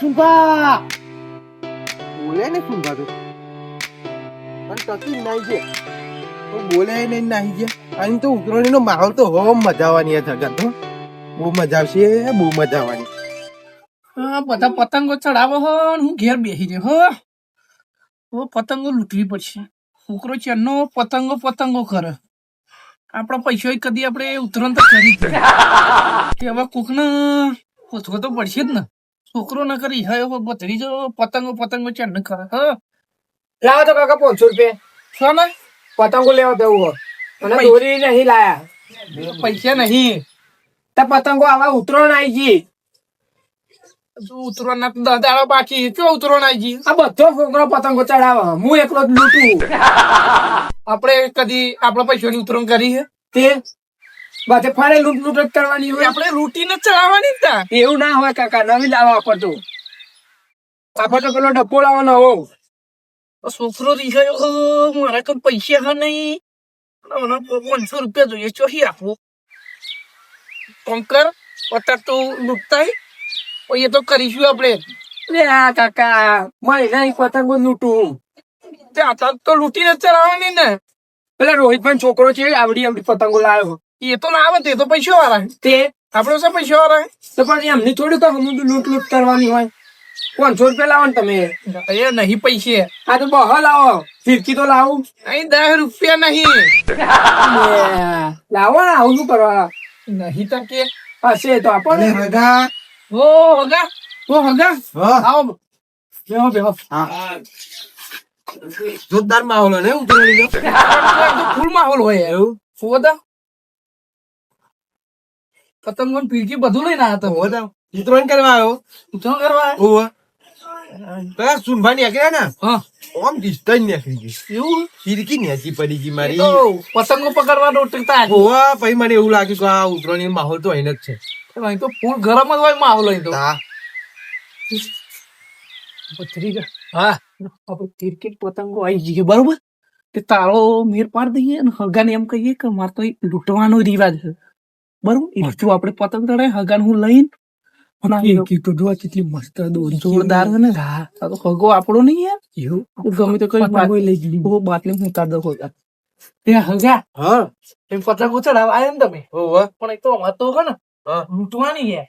સુંભા બોલે ને સુંભા તો પણ તકી નાઈ છે તો બોલે નહીં નાઈ છે અને તો ઉતરણી નો માહોલ તો હો મજા આવવાની છે જગત હો. બહુ મજા આવશે બહુ મજા આવવાની. હા બધા પતંગો ચડાવો હો હું ઘેર બેસી રહ્યો હો. હવે પતંગો લૂંટવી પડશે. છોકરો ચેનનો પતંગો પતંગો કરે. આપણો પૈસો કદી આપણે ઉતરણ તો કરી જ હવે કોકને પૂછવો તો પડશે જ ને. છોકરો ન કરી હા હવે બતરી જો પતંગો પતંગો ચેન કરે હ? લાવો તો કાકા પાંચસો રૂપિયા. શું ને? પતંગો લેવા દેવું અને દોરી નહીં લાયા. પૈસા નહીં. તો પતંગો આવા ઉતરણ આવી ગઈ. ઉતરવાના તો દસ દાડા બાકી. ચો ઉતરવાના આવી ગઈ? આ બધો છોકરો પતંગો ચડાવે. હું એકલો જ લૂંટું. આપણે કદી આપણા પૈસાની ઉતરણ કરી છે? તે બધે ફારે લૂંટ લૂંટ કરવાની હોય. આપણે રૂટીન જ ચલાવવાની તા એવું ના હોય કાકા. નવી લાવવા આપણ તો આપણ તો પેલો ડબ્બો લાવવાનો હો છોકરો રીસાયો હો મારા કન પૈસા હા નહીં. મને પાંચસો રૂપિયા જોઈએ. ચોહી આપવું કંકર અત્યારે તો લૂંટતા એ તો કરીશું આપણે. લે આ કાકા મહિના પતંગો લૂંટું ત્યાં તો લૂંટીને ચલાવવાની ને પેલા રોહિત પણ છોકરો છે આવડી આવડી પતંગો લાવ્યો. એ તો ના આવે તે તો પૈસા વાળા તે? આપડે શું પૈસા વાળા. તો પણ એમની થોડી તો હમું લૂંટ લૂંટ કરવાની હોય. પાંચસો રૂપિયા લાવો ને તમે. એ નહીં પૈસે. આ તો બહો લાવો. ફિરકી તો લાવું. અહીં દસ રૂપિયા નહીં. લાવો ને આવું શું કરવા? નહીં તો કે. હશે તો આપણને હગા. ઓ હગા. ઓ હગા. હા આવો. બેહો બેહો. જોરદાર માહોલ હોય ને ઉતરણી ફૂલ માહોલ હોય. એવું? ફોદા પતંગો ને પીરકી બધું લઈને આવ્યા હોતા ઉતરણ કરવા આવ્યો. શું કરવા ઓવા પેલા સુંભા નીકળ્યા ને. હા. ડિસ્ટન્સ નીકળી ગઈ. એવું? ફિરકી નેચી પડી ગઈ મારી. પતંગો પકડવા ઉતરતા ઓવા પછી મને એવું લાગ્યું કે આ ઉતરણી માહોલ તો અહીં જ છે. અહીં તો ફૂલ ગરમ જ હોય માહોલ અહીં તો. હા. પથરી હા. આપણે ક્રિકેટ પતંગો આવી જઈએ બરોબર? તે તારો મેર પાડી દઈએ અને હગાને એમ કહીએ કે મારે તો લૂંટવાનો રિવાજ છે. બરોબર? એટલું આપણે પતંગ ચડાય હગાન હું લઈને તો જોવા કેટલી મસ્ત જોરદાર છે ને? હા. તો હગો આપણો નહીં યાર. એવું? ગમે તો કઈ લઈ જઈ બહુ બાટલી હું ઉતાર દો હગા તે હગા. હા. એમ પતંગો ચડાવવા આવ્યા ને તમે? પણ એ તો અમાર તો હે ને. લૂંટવાની યાર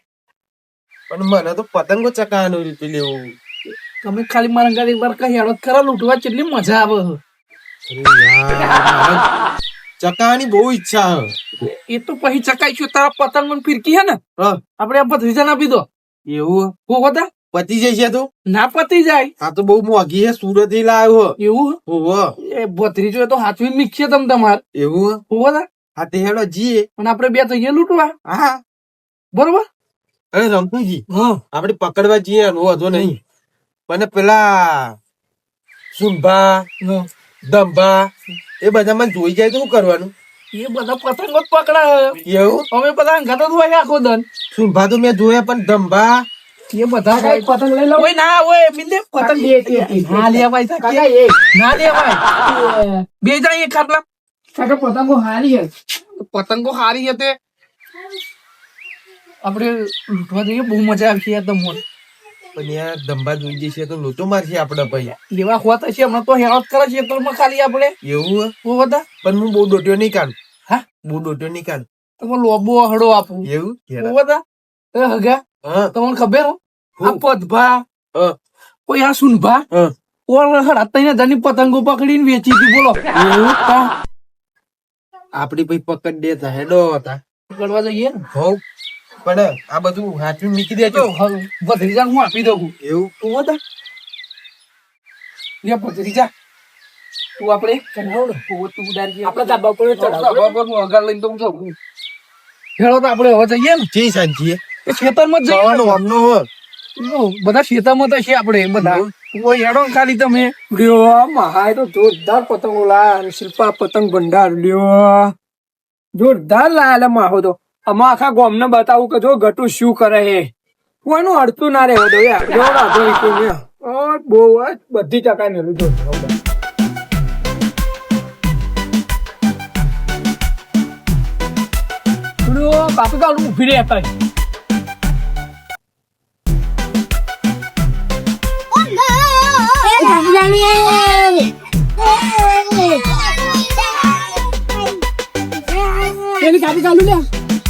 પણ મને તો પતંગો ચકાવવાનું રીતે લેવું. તમે ખાલી મારા ગાડી વાર કઈ હેડો ખરા લૂંટવા કેટલી મજા આવે યાર, મારે ચકાવવાની બહુ ઈચ્છા હે. એ તો પછી ચકાઈ ચકાઈશું તારા પતંગ મને ફિરકી હે ને? હા. આપણે આ ભત્રીજા આપી દો. એવું હો? બધા પતી જશે તો? ના પતી જાય. આ તો બહુ મોંઘી હે સુરતથી લાવ્યો એવું ઓવા એ ભત્રીજો તો હાથવી મીકશે તમ તમાર. એવું હો? બધા આ તે હેડો જીએ. અને આપણે બે તો એ લૂંટવા. હા બરોબર? અરે રમતુજી હા. આપણે પકડવા જઈએ એનો વાંધો નહીં. પણ પેલા સુંભા દંભા એ બધા મને જોઈ જાય તો શું કરવાનું? એ બધા પતંગો જ પકડા એવું? અમે બધા અંગાતો જ હોય આખો દન. સુંભા તો મેં જોયા પણ ધંભા એ બધા કઈ પતંગ લઈ લો. ઓય ના ઓય મિંદે પતંગ એક, એક. ના લે ભાઈ કાકા એ ના લે ભાઈ બે જાય એક ખાટલા. કાકા પતંગો હારી હે પતંગો હારી હતી આપણે લૂંટવા જઈએ બહુ મજા આવશે યાર તમને. પણ યાર દંભા જોઈ જશે તો લોચો મારશે આપડે ભાઈ. એવા હોત હશે હમણાં તો હેરાત કરે છે ખેતરમાં ખાલી આપણે. એવું હું? બધા. પણ હું બહુ ડોટ્યો નહીં કાઢું હા? બહુ ડોટ્યો નહીં કાઢું તમે લોબો હડો આપું. એવું? બધા. એ હગા? તમને ખબર હો? આ? પદભા. કોઈ આ સુનભા? જાની પતંગો પકડીને વેચી હતી બોલો. એવું? આપડી પછી પકડ દેતા હેડો હતા. પકડવા જઈએ ને? હોવ. પણ આ બધું હાથમાં મૂકી દેજો. ભત્રીજા હું આપી દઉં. એવું? તું હતા લે ભત્રીજા તું આપણે ચડાવો તું ઉડારજી આપણે ધાબા પર ચડાવો. અગાર લઈને તો હું જાઉં. હેડો તો આપણે હવે જઈએ ને. જી સાંજીએ એ ખેતરમાં જ જવાનું આમનો હો. બધા ખેતરમાં તો છે આપણે બધા. ઓય હેડો ખાલી તમે. લ્યો મહાય તો જોરદાર પતંગો લા અને શિલ્પા પતંગ ભંડાર લ્યો. જોરદાર લાયા લે માહો તો. આમાં આખા ગામને બતાવું કે જો ઘટુ શું કરે હે. કોઈનું અડતું ના રહેવા દો યાર. જોડા જોઈ કોઈને બહુ જ બધી ટકા ને લીધો બાપુ તો ઊભી રહ્યા હતા એની કાપી ચાલુ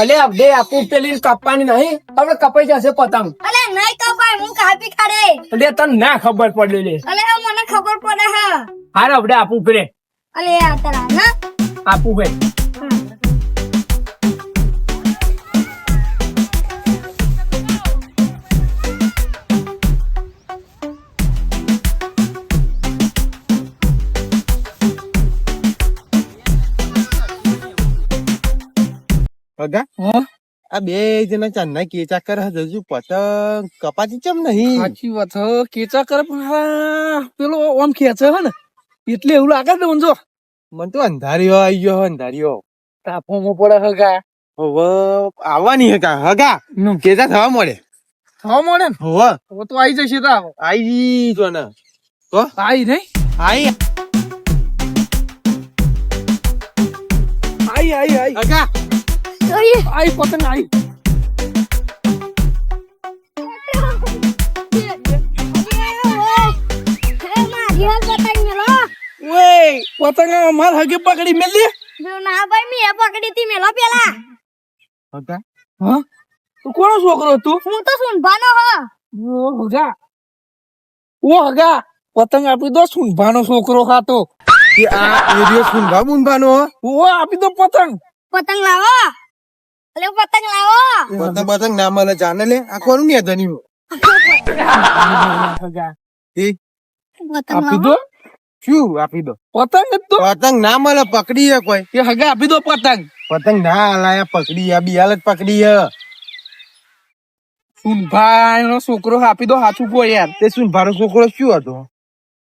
અલે અબડે આપું પેલી કાપવાની નહીં. હવે કપાઈ જશે પતંગ. એટલે તને ના ખબર પડે લે. મને ખબર પડે હા. હાર અબડે આપું પેલે અલે આ તારા આપું ભાઈ હા? આ બે જણા ચાંદના કેચા કર હજુ પતંગ કપાતી ચમ નહીં. સાચી વાત હ કેચા કર પેલો ઓમ ખેંચે હે ને એટલે એવું લાગે ને જો મને તો અંધારીઓ આવી ગયો અંધારીઓ. તાપોમાં પડે હગા હવે આવવાની હગા હગા કેચા થવા મળે. થવા મળે ને? હવે. હવે તો આવી જશે તા આઈ જો ને તો આવી નહીં? આઈ. આઈ આઈ આઈ. હગા આઈ પતંગ આઈ ઓય પતંગ માર હગે પકડી મેલી ના ભાઈ મેં પકડી હતી મેલો પેલા હગા હા તો કોનો છોકરો તું હું તો સુનભાનો હ ઓ હગા ઓ હગા પતંગ આપી દો સુનભાનો છોકરો ખાતો કે આ એરિયો સુનભા બુનભાનો હો. ઓ આપી દો પતંગ પતંગ લાવો અલે પતંગ લાવો પતંગ પતંગ ના મળે જાને લે આ કોનું ને ધન્યું હગા એ પતંગ આપી લાવો દો શું આપી દો પતંગ જ તો પતંગ ના મળે પકડી હે કોઈ એ હગા આપી દો પતંગ પતંગ ના હલાયા પકડી હે બિયાલ જ પકડી હે સુનભાઈ નો છોકરો આપી દો હાચું કો યાર તે સુનભાનો છોકરો શું હતો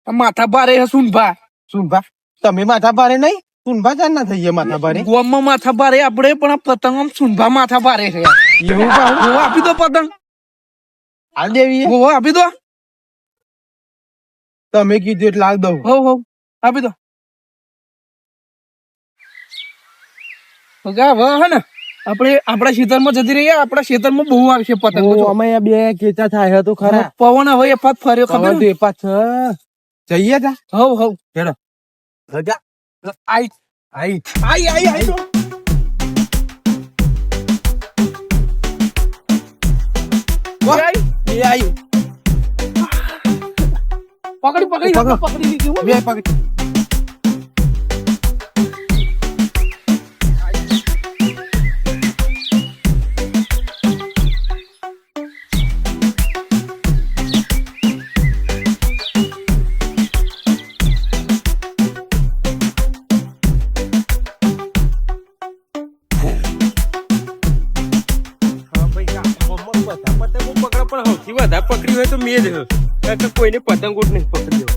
આ માથા ભારે હે સુનભા સુનભા તમે માથા ભારે નહીં સુનભા ચાર ના થઈ ગયા માથા ભારે? ગોમમાં માથા ભારે આપણે પણ આ પતંગ સુનભા માથા ભારે છે એવું પાહું? આપી દો પતંગ. હાલ દેવી ઓ આપી દો. તમે કીધું એટલે હાલ દઉં. હો હો. આપી દો. ને. આપણે આપણા ખેતરમાં જતી રહીએ આપણા ખેતરમાં બહુ આવશે પતંગ અમે બે કેચા થાય તો ખરા. પવન હવે એ પાછ ફર્યો ખબર ખબર એ પાછ જઈએ તા હવ હવ રજા તો. વાહ. આઈ. એ આઈ પકડી પકડી પકડો. લીધી પકડી પતંગ ઉઠ નહીં પકડ્યો.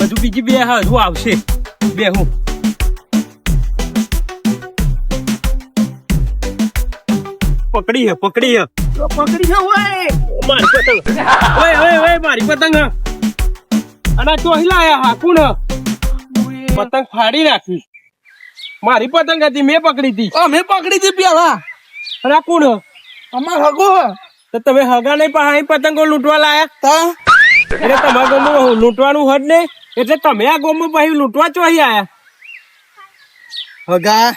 હજુ બીજી બે હજુ આવશે. બે હું. પકડી હે પકડી હે. પકડી હે ઓય. મારી પતંગ. ઓય ઓય ઓય મારી પતંગ અને ચોહી લાયા હાકું ને પતંગ ફાડી નાખી મારી પતંગ હતી મેં પકડી હતી. મેં પકડી હતી પેલા. અને કુણ અમાર હગો હે. તો તમે હગા નહીં અહીં પતંગો લૂંટવા લાયા? તા? એટલે તમારા ગામમાં લૂંટવાનું હદ ને એટલે તમે આ ગામમાં પછી લૂંટવા ચોહી આયા. હગા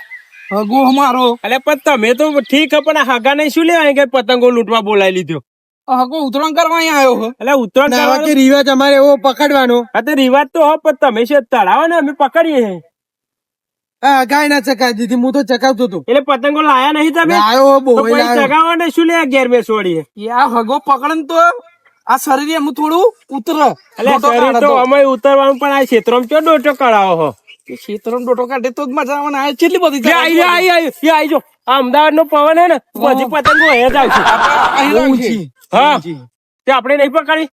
હગો અમારો. એટલે પણ તમે તો ઠીક હે પણ હગા નહીં શું લેવા કે પતંગો લૂંટવા બોલાવી લીધો? હગો ઉતરણ કરવા અહીંયા આવ્યો હે. એટલે ઉતરણ ના, આવા કે કરવાનો- રિવાજ અમારે એવો પકડવાનો. હા તો રિવાજ તો હો પણ તમે છે તળાવો ને અમે પકડીએ ગાય ના ચકાવી દીધી હું તો ચકાવતો હતો. એટલે પતંગો લાયા નહીં તમે? ચગાવવા ને શું લે ઘેર બેસવાડી યા હગો પકડન તો આ શરીર એમ થોડું ઉતર. એટલે શરીર તો અમે ઉતરવાનું પણ આ ક્ષેત્રમાં ચો ડોટો કરાવો હો? ખેતરો ડોટો કાઢે તો જ મજા આવે ને. આ કેટલી બધી આઈ જાઓ, આઈ આઈ એ આઈ જો. આ અમદાવાદ નો પવન હે ને બધી પતંગો હે જ આવશે. હા. તે આપણે નહીં પકડી?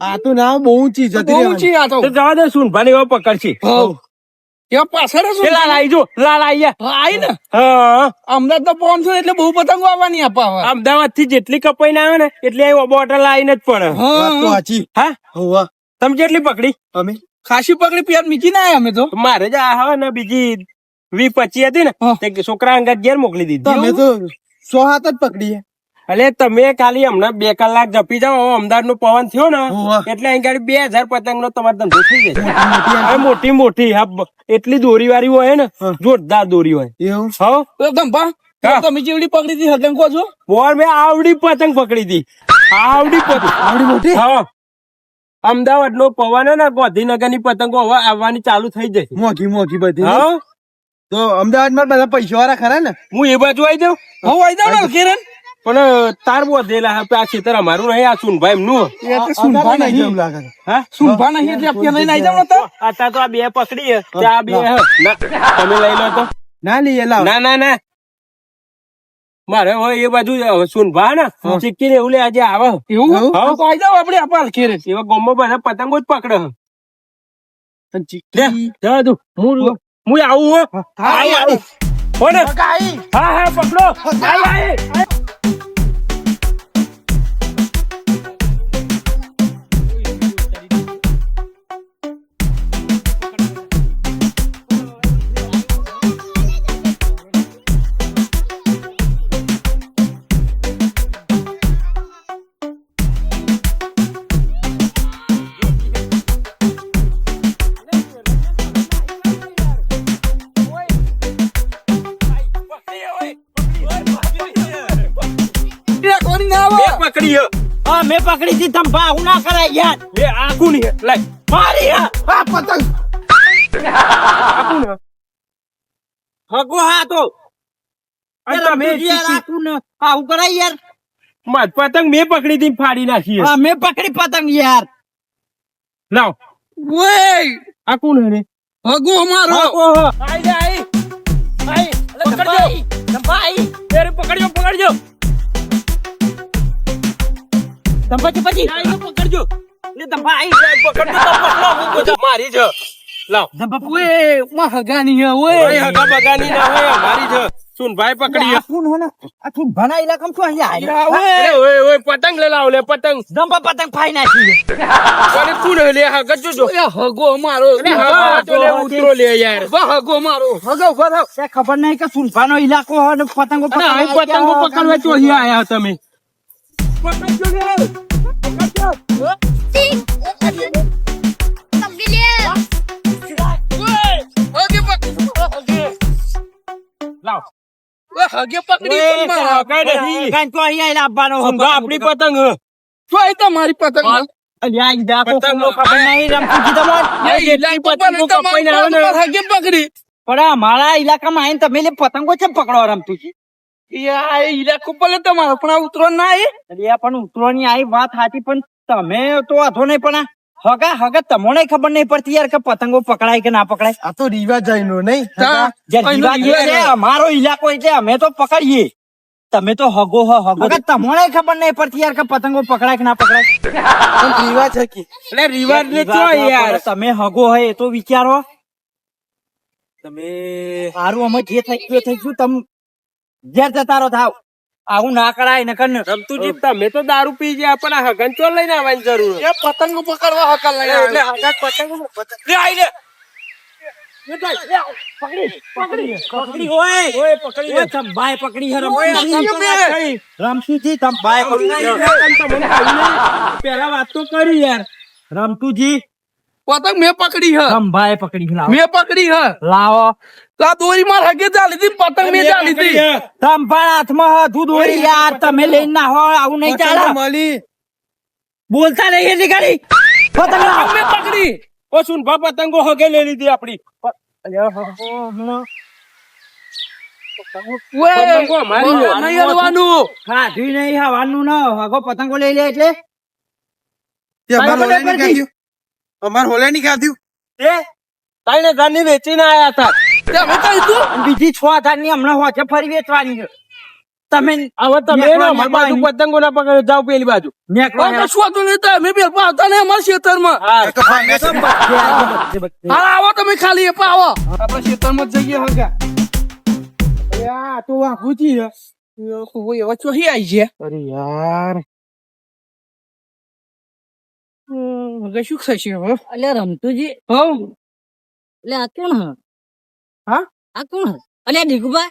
આ તો ના બહુ ઊંચી જતી બહુ ઊંચી આ તો. જવા દે ભાઈ એવો પકડશે. હવ. એવા પાછળ જ લાલ જો યા. ને? હા. અમદાવાદ તો પવન એટલે બહુ પતંગો આવવાની આપા અમદાવાદથી જેટલી કપાઈ ના આવે ને એટલી આ બોટલ આવીને જ પડે. હા. હોવા. તમે જેટલી પકડી. અમે? ખાસી પકડી પેર મીકી ના અમે તો. મારે જ આ ને બીજી વી પચી હતી ને તે છોકરા અંગત ઘેર મોકલી દીધી. અમે તો સો હાથ જ પકડીએ. એટલે તમે ખાલી હમણાં બે કલાક જપી જાઓ. અમદાવાદ નો પવન થયો ને એટલે અહીં ગાડી બે હજાર પતંગ નો તમારો ધંધો થઈ જાય મોટી મોટી એટલી દોરી વાળી હોય ને જોરદાર દોરી હોય. એવું? હો? ધંભા તમે જેવડી પકડી હતી કહો છો? બોલ મેં આવડી પતંગ પકડી હતી આવડી પતંગ. આવડી મોટી? હા. અમદાવાદ નો પવન ને ગાંધીનગરની પતંગો હવે આવવાની ચાલુ થઈ જશે. મોટી મોટી બધી. હા. તો અમદાવાદમાં બધા પૈસા વાળા ખરા ને? હું એ બાજુ આવી જાઉં. હું. આવી જાવ ને કિરણ? પણ તાર બોધેલા હે આ ખેતર અમારું નહીં આ સુનભાઈ નું. એ તો સુનભા નહીં લાગે. હા? સુનભા નહીં એટલે આપણે લઈને આઈ જાવ તો અત્યારે તો આ બે પકડી હે આ બે હે. તમે લઈ લો તો. ના લઈએ લાવ ના ના ના. મારે હોય એ બાજુ જ સુનભા ને ચીકી ને એવું લે આજે આવે. એવું? તો આઈ જાવ આપણે અપાલ ખેરે. એવા ગોમો બધા પતંગો જ પકડે ચીક્કી- જવા હું હું. આવું હો. હા આવું. હા. હા પકડો. પકડી થી તમ ભાવ ના કરાય યાર. એ આગુ ની. લાય. મારી આ પતંગ. હગો હા તો. આવું કરાય યાર. માર પતંગ મેં પકડી હતી ફાડી નાખી હે. મેં પકડી પતંગ યાર. લાવ. ઓય. આ કોણ હે હગો અમારો. આઈ આઈ. આઈ. પકડજો. ભાઈ પકડજો પકડજો. પછી? પછી આઈને પકડજો. લે તમે ભાઈ પકડજો તો પકડો હું બધા મારી છે. લાવ. ઓયમાં હગાની હે ઓય. ઓય હગા બગાની ના હોય મારી જ સુન ભાઈ પકડી હે. આખું ને આખું ભણા ઇલાકામાં છો? અહીંયા? અરે ઓય ઓય પતંગ લે લાવ લે પતંગ. દંભા પતંગ ફાઈ નાખી કોને કોણ લે હગા જોજો. એ હગો મારો. અરે હગો તો લે ઉતરો લે યાર. વા હગો મારો. હગો થાવ. ખબર નહીં કે સુનફાનો ઇલાકો હે ને પતંગો અહીં પતંગો પકડવા તો અહીંયા આયા તમે? હગે મારા પતંગ અલ્યા ઈ દાખો પતંગ ખબર નહીં રમતુજી તમારે એ ઈલાઈ પતંગ કપાઈને આવે ને. તમારી હગે પકડી આ મારા ઇલાકામાં આવીને તમે લે પતંગો છે, પકડો રમતું યા તમારો પણ ઉતરો ના એ. અલ્યા પણ ઉતરોની આવી વાત સાચી પણ તમે તો વાંધો નહીં પણ હગા હગા તમને ખબર નહીં પડતી યાર કે પતંગો પકડાય કે ના પકડાય? આ તો રિવાજ નહીં તા, અમારો ઇલાકો એટલે અમે તો પકડીએ. તમે તો હગો હો હગો. તમને ખબર નહીં પડતી યાર કે પતંગો પકડાય કે ના પકડાય? રિવાજ છે એટલે રિવાજ ને ના યાર. તમે હગો હોય એ તો વિચારો. તમે સારું અમે જે થઈ ગયું થઈ ગયું તમે ઘેર જતારો થાવ. આવું ના કરાય ને રમતું રમતુજી તમે તો દારૂ પી ગયા પણ હગન ચો લઈને આવવાની જરૂર એ પતંગ પકડવા હકલ લઈ એટલે આવે. હગા પતંગ લે આઈ લે. પકડી. હોય. ઓય પકડી ઓય તમ ભાઈ પકડી હે રમતુજી રમતુજી તમ ભાઈ પકડી પેલા વાત તો કરી યાર. રમતુજી પતંગ મેં પકડી હ. તમ પકડી લાવો. મેં પકડી હ. લાવો. આ દોરી માર હગે ચાલી હતી પતંગ મેં ચાલી હતી. તમ પણ હાથમાં હતું દોરી યાર તમે લઈને ના હો આવું નહીં ચાલે. મળી બોલતા નહીં એટલી ગાડી પતંગ લાવો. પકડી. ઓ સુન ભા પતંગો હગે લઈ લીધી આપડી પતંગો ના લઈ લે એટલે. તે અમાર હોલે નહીં ખાધ્યું એ? તાઈને જાની વેચીને આયા હતા. અમે બીજી છ હજારની હમણાં હોચે ફરી વેચવાની છે. તમે હવે તમે અમારી બાજુ પતંગો ના પકડો જાઓ પેલી બાજુ. નેકળો પણ નહીં તમે પેલા આવતા ને અમારા ખેતરમાં હા. આવો તમે ખાલી એ આવો. આપણા ખેતરમાં જ જઈએ હગા અરે આ તો વાઘુજી હે. કોઈ એવા ચોહી આવી છે અરે યાર. હગા શું થશે હવે? અલ્યા રમતુજી હવ એટલે આ કોણ હા? આ કોણ? હ અલ્યા દીકુભા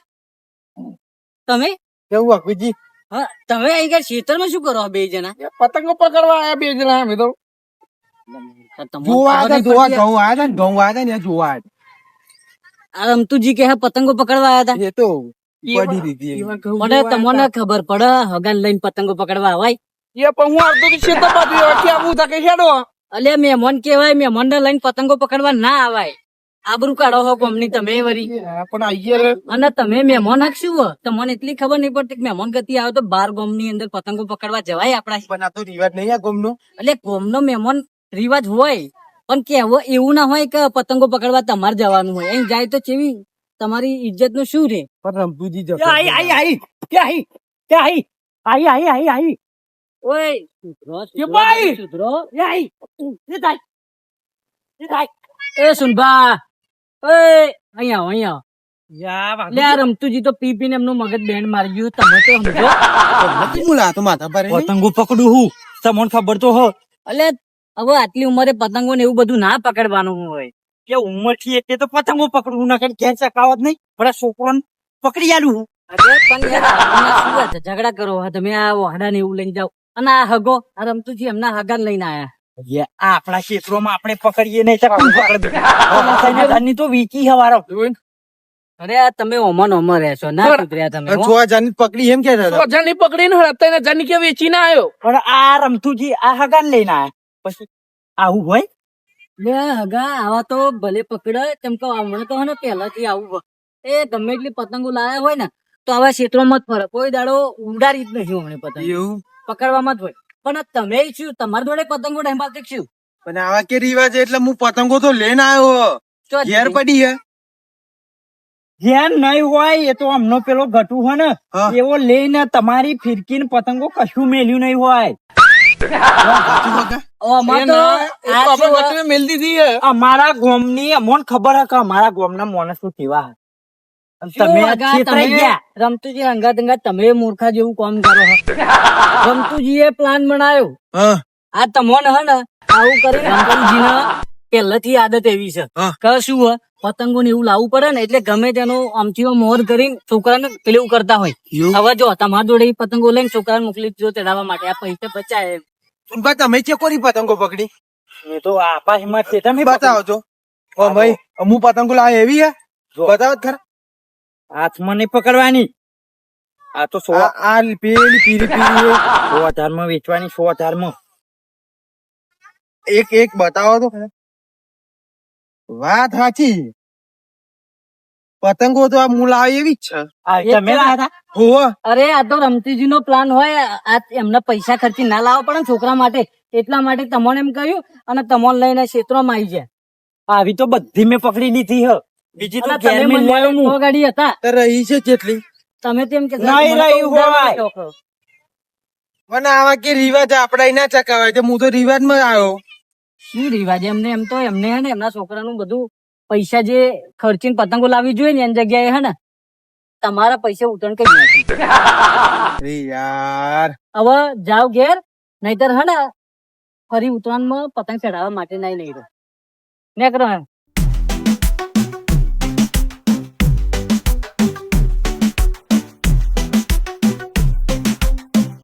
તમે? કેવું હા તમે અહીં કઈ ખેતરમાં શું કરો બે જણા? પતંગો પકડવા આયા બે જણા અમે તો. જોવા ખબર હતા નહીં જોવા ઘઉં આવ્યા હતા ને ઘઉં આવ્યા ને જોવા આ રમતુજી કે પતંગો પકડવા હતા? એ તો પડી દીધી મને તમને ખબર પડે હગાન લઈને પતંગો પકડવા આવાય. એ પણ હું આવતો તો ખેતર બાજુ આવું હતા હેડો. અલ્યા મહેમાન કેવાય મહેમાન ને લઈને પતંગો પકડવા ના આવાય. આબરૂ કાઢો હો કોમની તમે વરી. પણ આઈએ અને તમે મહેમાન હક શું હો. તમને એટલી ખબર નહીં પડતી મહેમાન ગતિ આવે તો બાર ગોમની અંદર પતંગો પકડવા જવાય આપણા પણ આ તો રિવાજ નહીં આ ગોમનો. એટલે ગોમનો મહેમાન રિવાજ હોય. પણ કેવો એવું ના હોય કે પતંગો પકડવા તમારે જવાનું હોય. અહીં જાય તો કેવી તમારી ઇજ્જતનું શું રે? પણ રમતુજી જતો આઈ આઈ આઈ. કે આઈ? કે આઈ? આઈ આઈ આઈ આઈ. ઓય. સુધરો, સુધરો, સુધરો. એ આઈ એ થાય એ થાય એ સુનભા. ઓય અહીંયા અહીંયા આવો. યા લે આ રમતુજી તો પી પીને એમનું મગજ બેન્ડ મારી ગયું. તમે તો સમજો. નથી મુલા તો માથા પર હે. પતંગો પકડું હું. તમને ખબર તો હો એટલે હવે આટલી ઉંમરે પતંગો ને એવું બધું ના પકડવાનું હોય. કે ઉંમરથી એટલે તો પતંગો પકડવું ના ઘેર ચકાવત નહીં. પણ છોકરો પકડી આલું હું. અરે પણ યાર આમાં શું વાત છે? ઝઘડા કરો. તમે આ વાહડા ને એવું લઈને જાઓ. અને આ હગો આ રમતુજી એમના હગા લઈને આયા. આપણા ક્ષેત્રોમાં આપણે પકડીએ નહીં તો પકડે? વીકી હવારો. અરે આ તમે ઓમન ઓમર રહેશો. ના. સુધર્યા તમે. છ પકડી એમ કે હજારની પકડીને અત્યારે હજારની કે વેચી ના આવ્યો? પણ આ રમતુજી આ હગાન લઈને આયા. પછી આવું હોય? લે હગા આવા તો ભલે પકડે તેમ કે હમણાં તો હે પહેલાથી આવું હોય. એ ગમે એટલી પતંગો લાયા હોય ને તો આવા ક્ષેત્રોમાં જ ફરક કોઈ દાડો ઉડાડી જ નહીં હમણાં પતંગ. એવું? પકડવામાં જ હોય. પણ તમે શું? તમારા જોડે પતંગો ડાંબાતી શું? પણ આવા કે રિવાજ એટલે હું પતંગો તો લઈને આવ્યો. ઘેર પડી હે. ધ્યાન નહીં હોય એ તો અમનો પેલો ઘટુ હોય ને એવો લઈને તમારી ફિરકી ને પતંગો કશું મેલ્યું નહીં હોય. અમારા ગોમની અમોન ના, ખબર હે કે અમારા ગોમ ના કેવા હે. અને શું તમે તમે? ગયા રમતુજી અંગાત અંગાત તમે મૂર્ખા જેવું કામ કરો છો રમતુજી એ પ્લાન બનાવ્યો આ તમોને હે ને આવું કરી રમતુજી પહેલેથી આદત એવી છે. કે શું હોય પતંગો ને એવું લાવવું પડે ને એટલે ગમે તેનો આમથી મોર કરીને છોકરાને પેલું કરતા હોય. હવે જો તમારા જોડે પતંગો લઈને છોકરાને મોકલી જો ચડાવવા માટે. આ પૈસા બચાય એમ. તમે છે કોની પતંગો પકડી? એ તો આપાસમાં છે. તમે બતાવો છો ઓ ભાઈ અમુ પતંગો લાવે એવી હે. બતાવો ખરા. હાથમાં નહીં પકડવાની. આ તો સો આ પેલી પીરી પીરી. સો હજારમાં વેચવાની સો હજારમાં. એક એક બતાવો તો. વાત સાચી. પતંગો તો આ મૂળ આવે એવી જ છે. તમે અરે આ તો રમતીજી નો પ્લાન હોય. આ એમને પૈસા ખર્ચી ના લાવો પડે છોકરા માટે. એટલા માટે તમને એમ કહ્યું અને તમને લઈને ક્ષેત્રમાં આવી જાય. આવી તો બધી મેં પકડી લીધી હ. બીજી તો ઘેર મેં. સો ગાડી હતા. તો રહી છે જેટલી. તમે તેમ કે નહીં ઉડાડવાનો હોય. મને આવા કે રિવાજ આપડા ના ચકાવાય તો હું તો રિવાજમાં આવ્યો. શું રિવાજ? એમને એમ તો એમને હે ને એમના છોકરાનું બધું પૈસા જે ખર્ચીને પતંગો લાવી જોઈએ ને એની જગ્યાએ હે ને તમારા પૈસા ઉતરણ કરી નથી. યાર. હવે જાવ ઘેર નહીતર હે ને ફરી ઉતરણમાં પતંગ ચડાવવા માટે નહીં નહીં રહો કરો એમ.